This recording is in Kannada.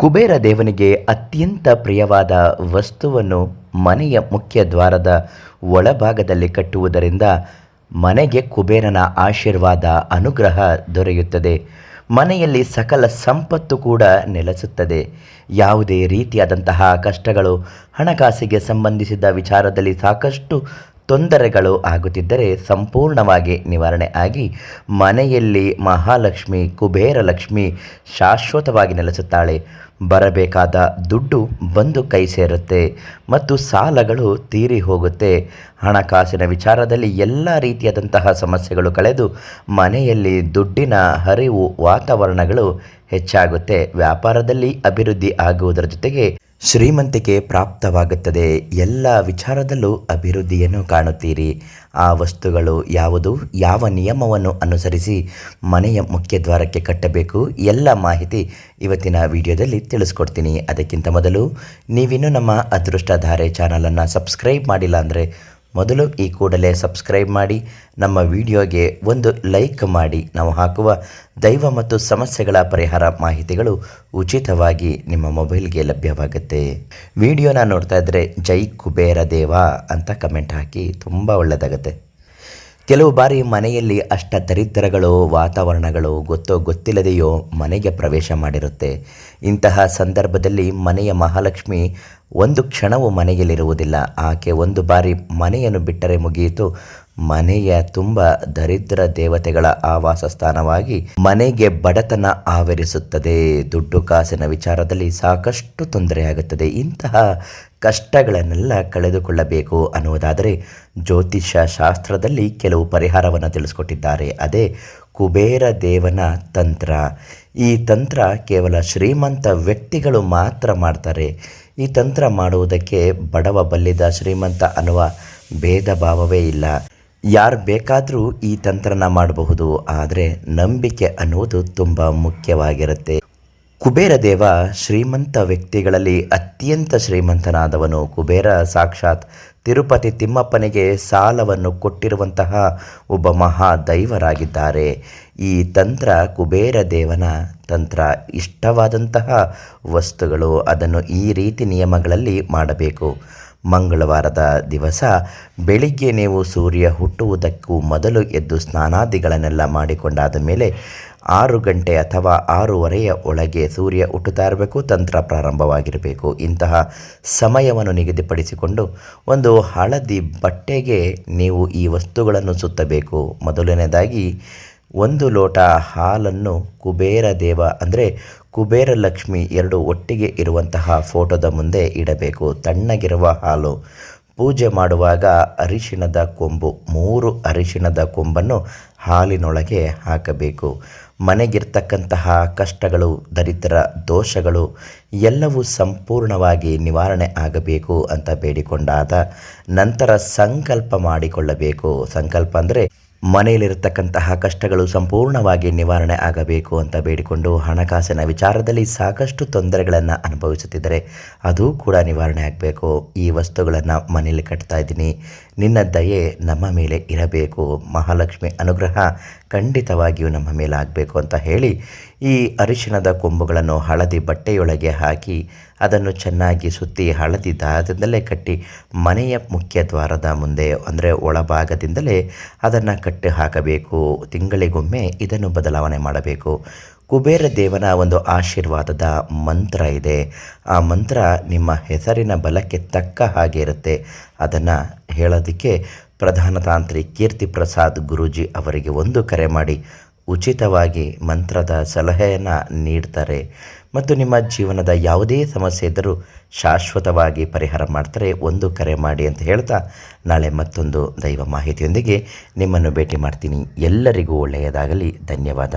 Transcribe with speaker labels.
Speaker 1: ಕುಬೇರ ದೇವನಿಗೆ ಅತ್ಯಂತ ಪ್ರಿಯವಾದ ವಸ್ತುವನ್ನು ಮನೆಯ ಮುಖ್ಯ ದ್ವಾರದ ಒಳಭಾಗದಲ್ಲಿ ಕಟ್ಟುವುದರಿಂದ ಮನೆಗೆ ಕುಬೇರನ ಆಶೀರ್ವಾದ ಅನುಗ್ರಹ ದೊರೆಯುತ್ತದೆ. ಮನೆಯಲ್ಲಿ ಸಕಲ ಸಂಪತ್ತು ಕೂಡ ನೆಲೆಸುತ್ತದೆ. ಯಾವುದೇ ರೀತಿಯಾದಂತಹ ಕಷ್ಟಗಳು ಹಣಕಾಸಿಗೆ ಸಂಬಂಧಿಸಿದ ವಿಚಾರದಲ್ಲಿ ಸಾಕಷ್ಟು ತೊಂದರೆಗಳು ಆಗುತ್ತಿದ್ದರೆ ಸಂಪೂರ್ಣವಾಗಿ ನಿವಾರಣೆ ಆಗಿ ಮನೆಯಲ್ಲಿ ಮಹಾಲಕ್ಷ್ಮಿ, ಕುಬೇರ ಲಕ್ಷ್ಮಿ ಶಾಶ್ವತವಾಗಿ ನೆಲೆಸುತ್ತಾಳೆ. ಬರಬೇಕಾದ ದುಡ್ಡು ಬಂದು ಕೈ ಸೇರುತ್ತೆ ಮತ್ತು ಸಾಲಗಳು ತೀರಿ ಹೋಗುತ್ತೆ. ಹಣಕಾಸಿನ ವಿಚಾರದಲ್ಲಿ ಎಲ್ಲ ರೀತಿಯಾದಂತಹ ಸಮಸ್ಯೆಗಳು ಕಳೆದು ಮನೆಯಲ್ಲಿ ದುಡ್ಡಿನ ಹರಿವು ವಾತಾವರಣಗಳು ಹೆಚ್ಚಾಗುತ್ತೆ. ವ್ಯಾಪಾರದಲ್ಲಿ ಅಭಿವೃದ್ಧಿ ಆಗುವುದರ ಜೊತೆಗೆ ಶ್ರೀಮಂತಿಕೆ ಪ್ರಾಪ್ತವಾಗುತ್ತದೆ. ಎಲ್ಲ ವಿಚಾರದಲ್ಲೂ ಅಭಿವೃದ್ಧಿಯನ್ನು ಕಾಣುತ್ತೀರಿ. ಆ ವಸ್ತುಗಳು ಯಾವುದು, ಯಾವ ನಿಯಮವನ್ನು ಅನುಸರಿಸಿ ಮನೆಯ ಮುಖ್ಯ ದ್ವಾರಕ್ಕೆ ಕಟ್ಟಬೇಕು, ಎಲ್ಲ ಮಾಹಿತಿ ಇವತ್ತಿನ ವಿಡಿಯೋದಲ್ಲಿ ತಿಳಿಸ್ಕೊಡ್ತೀನಿ. ಅದಕ್ಕಿಂತ ಮೊದಲು ನೀವಿನ್ನೂ ನಮ್ಮ ಅದೃಷ್ಟಧಾರೆ ಚಾನಲನ್ನು ಸಬ್ಸ್ಕ್ರೈಬ್ ಮಾಡಿಲ್ಲ ಅಂದರೆ ಮೊದಲು ಈ ಕೂಡಲೇ ಸಬ್ಸ್ಕ್ರೈಬ್ ಮಾಡಿ, ನಮ್ಮ ವಿಡಿಯೋಗೆ ಒಂದು ಲೈಕ್ ಮಾಡಿ. ನಾವು ಹಾಕುವ ದೈವ ಮತ್ತು ಸಮಸ್ಯೆಗಳ ಪರಿಹಾರ ಮಾಹಿತಿಗಳು ಉಚಿತವಾಗಿ ನಿಮ್ಮ ಮೊಬೈಲ್ಗೆ ಲಭ್ಯವಾಗುತ್ತೆ. ವಿಡಿಯೋನ ನೋಡ್ತಾ ಇದ್ದರೆ ಜೈ ಕುಬೇರ ದೇವ ಅಂತ ಕಮೆಂಟ್ ಹಾಕಿ ತುಂಬ ಒಳ್ಳೆಯದಾಗುತ್ತೆ ಕೆಲವು ಬಾರಿ ಮನೆಯಲ್ಲಿ ಅಷ್ಟ ದರಿದ್ರಗಳು ವಾತಾವರಣಗಳು ಗೊತ್ತೋ ಗೊತ್ತಿಲ್ಲದೆಯೋ ಮನೆಗೆ ಪ್ರವೇಶ ಮಾಡಿರುತ್ತೆ. ಇಂತಹ ಸಂದರ್ಭದಲ್ಲಿ ಮನೆಯ ಮಹಾಲಕ್ಷ್ಮಿ ಒಂದು ಕ್ಷಣವೂ ಮನೆಯಲ್ಲಿರುವುದಿಲ್ಲ. ಆಕೆ ಒಂದು ಬಾರಿ ಮನೆಯನ್ನು ಬಿಟ್ಟರೆ ಮುಗಿಯಿತು. ಮನೆಯ ತುಂಬ ದರಿದ್ರ ದೇವತೆಗಳ ಆವಾಸ ಸ್ಥಾನವಾಗಿ ಮನೆಗೆ ಬಡತನ ಆವರಿಸುತ್ತದೆ. ದುಡ್ಡು ಕಾಸಿನ ವಿಚಾರದಲ್ಲಿ ಸಾಕಷ್ಟು ತೊಂದರೆಯಾಗುತ್ತದೆ. ಇಂತಹ ಕಷ್ಟಗಳನ್ನೆಲ್ಲ ಕಳೆದುಕೊಳ್ಳಬೇಕು ಅನ್ನುವುದಾದರೆ ಜ್ಯೋತಿಷ್ಯ ಶಾಸ್ತ್ರದಲ್ಲಿ ಕೆಲವು ಪರಿಹಾರವನ್ನು ತಿಳಿಸ್ಕೊಟ್ಟಿದ್ದಾರೆ. ಅದೇ ಕುಬೇರ ದೇವನ ತಂತ್ರ. ಈ ತಂತ್ರ ಕೇವಲ ಶ್ರೀಮಂತ ವ್ಯಕ್ತಿಗಳು ಮಾತ್ರ ಮಾಡ್ತಾರೆ. ಈ ತಂತ್ರ ಮಾಡುವುದಕ್ಕೆ ಬಡವ ಬಲ್ಲಿದ ಶ್ರೀಮಂತ ಅನ್ನುವ ಭೇದ ಭಾವವೇ ಇಲ್ಲ. ಯಾರು ಬೇಕಾದರೂ ಈ ತಂತ್ರನ ಮಾಡಬಹುದು, ಆದರೆ ನಂಬಿಕೆ ಅನ್ನುವುದು ತುಂಬ ಮುಖ್ಯವಾಗಿರುತ್ತೆ. ಕುಬೇರ ದೇವ ಶ್ರೀಮಂತ ವ್ಯಕ್ತಿಗಳಲ್ಲಿ ಅತ್ಯಂತ ಶ್ರೀಮಂತನಾದವನು. ಕುಬೇರ ಸಾಕ್ಷಾತ್ ತಿರುಪತಿ ತಿಮ್ಮಪ್ಪನಿಗೆ ಸಾಲವನ್ನು ಕೊಟ್ಟಿರುವಂತಹ ಒಬ್ಬ ಮಹಾ ದೈವರಾಗಿದ್ದಾರೆ. ಈ ತಂತ್ರ ಕುಬೇರ ದೇವನ ತಂತ್ರ. ಇಷ್ಟವಾದಂತಹ ವಸ್ತುಗಳು ಅದನ್ನು ಈ ರೀತಿ ನಿಯಮಗಳಲ್ಲಿ ಮಾಡಬೇಕು. ಮಂಗಳವಾರದ ದಿವಸ ಬೆಳಿಗ್ಗೆ ನೀವು ಸೂರ್ಯ ಹುಟ್ಟುವುದಕ್ಕೂ ಮೊದಲು ಎದ್ದು ಸ್ನಾನಾದಿಗಳನ್ನೆಲ್ಲ ಮಾಡಿಕೊಂಡಾದ ಮೇಲೆ ಆರು ಗಂಟೆ ಅಥವಾ ಆರೂವರೆಯ ಒಳಗೆ ಸೂರ್ಯ ಹುಟ್ಟುತ್ತಾ ಇರಬೇಕು, ತಂತ್ರ ಪ್ರಾರಂಭವಾಗಿರಬೇಕು. ಇಂತಹ ಸಮಯವನ್ನು ನಿಗದಿಪಡಿಸಿಕೊಂಡು ಒಂದು ಹಳದಿ ಬಟ್ಟೆಗೆ ನೀವು ಈ ವಸ್ತುಗಳನ್ನು ಸುತ್ತಬೇಕು. ಮೊದಲನೇದಾಗಿ ಒಂದು ಲೋಟ ಹಾಲನ್ನು ಕುಬೇರ ದೇವ ಅಂದರೆ ಕುಬೇರ ಲಕ್ಷ್ಮಿ ಎರಡು ಒಟ್ಟಿಗೆ ಇರುವಂತಹ ಫೋಟೋದ ಮುಂದೆ ಇಡಬೇಕು. ತಣ್ಣಗಿರುವ ಹಾಲು. ಪೂಜೆ ಮಾಡುವಾಗ ಅರಿಶಿಣದ ಕೊಂಬು, ಮೂರು ಅರಿಶಿಣದ ಕೊಂಬನ್ನು ಹಾಲಿನೊಳಗೆ ಹಾಕಬೇಕು. ಮನೆಗಿರ್ತಕ್ಕಂತಹ ಕಷ್ಟಗಳು, ದರಿದ್ರ ದೋಷಗಳು ಎಲ್ಲವೂ ಸಂಪೂರ್ಣವಾಗಿ ನಿವಾರಣೆ ಆಗಬೇಕು ಅಂತ ಬೇಡಿಕೊಂಡಾದ ನಂತರ ಸಂಕಲ್ಪ ಮಾಡಿಕೊಳ್ಳಬೇಕು. ಸಂಕಲ್ಪ ಅಂದರೆ ಮನೆಯಲ್ಲಿರತಕ್ಕಂತಹ ಕಷ್ಟಗಳು ಸಂಪೂರ್ಣವಾಗಿ ನಿವಾರಣೆ ಆಗಬೇಕು ಅಂತ ಬೇಡಿಕೊಂಡು ಹಣಕಾಸಿನ ವಿಚಾರದಲ್ಲಿ ಸಾಕಷ್ಟು ತೊಂದರೆಗಳನ್ನು ಅನುಭವಿಸುತ್ತಿದ್ದರೆ ಅದು ಕೂಡ ನಿವಾರಣೆ ಆಗಬೇಕು. ಈ ವಸ್ತುಗಳನ್ನು ಮನೆಯಲ್ಲಿ ಕಟ್ತಾ ಇದ್ದೀನಿ. ನಿನ್ನ ದಯೆ ನಮ್ಮ ಮೇಲೆ ಇರಬೇಕು. ಮಹಾಲಕ್ಷ್ಮಿ ಅನುಗ್ರಹ ಖಂಡಿತವಾಗಿಯೂ ನಮ್ಮ ಮೇಲೆ ಆಗಬೇಕು ಅಂತ ಹೇಳಿ ಈ ಅರಿಶಿಣದ ಕೊಂಬುಗಳನ್ನು ಹಳದಿ ಬಟ್ಟೆಯೊಳಗೆ ಹಾಕಿ ಅದನ್ನು ಚೆನ್ನಾಗಿ ಸುತ್ತಿ ಹಳದಿ ದಾರದಿಂದಲೇ ಕಟ್ಟಿ ಮನೆಯ ಮುಖ್ಯ ದ್ವಾರದ ಮುಂದೆ, ಅಂದರೆ ಒಳಭಾಗದಿಂದಲೇ ಅದನ್ನು ಕಟ್ಟಿ ಹಾಕಬೇಕು. ತಿಂಗಳಿಗೊಮ್ಮೆ ಇದನ್ನು ಬದಲಾವಣೆ ಮಾಡಬೇಕು. ಕುಬೇರ ದೇವನ ಒಂದು ಆಶೀರ್ವಾದದ ಮಂತ್ರ ಇದೆ. ಆ ಮಂತ್ರ ನಿಮ್ಮ ಹೆಸರಿನ ಬಲಕ್ಕೆ ತಕ್ಕ ಹಾಗೆ ಇರುತ್ತೆ. ಅದನ್ನು ಹೇಳೋದಕ್ಕೆ ಪ್ರಧಾನ ತಾಂತ್ರಿ ಕೀರ್ತಿ ಪ್ರಸಾದ್ ಗುರೂಜಿ ಅವರಿಗೆ ಒಂದು ಕರೆ ಮಾಡಿ ಉಚಿತವಾಗಿ ಮಂತ್ರದ ಸಲಹೆಯನ್ನು ನೀಡ್ತಾರೆ. ಮತ್ತು ನಿಮ್ಮ ಜೀವನದ ಯಾವುದೇ ಸಮಸ್ಯೆ ಇದ್ದರೂ ಶಾಶ್ವತವಾಗಿ ಪರಿಹಾರ ಮಾಡ್ತಾರೆ. ಒಂದು ಕರೆ ಮಾಡಿ ಅಂತ ಹೇಳ್ತಾ ನಾಳೆ ಮತ್ತೊಂದು ದೈವ ಮಾಹಿತಿಯೊಂದಿಗೆ ನಿಮ್ಮನ್ನು ಭೇಟಿ ಮಾಡ್ತೀನಿ. ಎಲ್ಲರಿಗೂ ಒಳ್ಳೆಯದಾಗಲಿ. ಧನ್ಯವಾದ.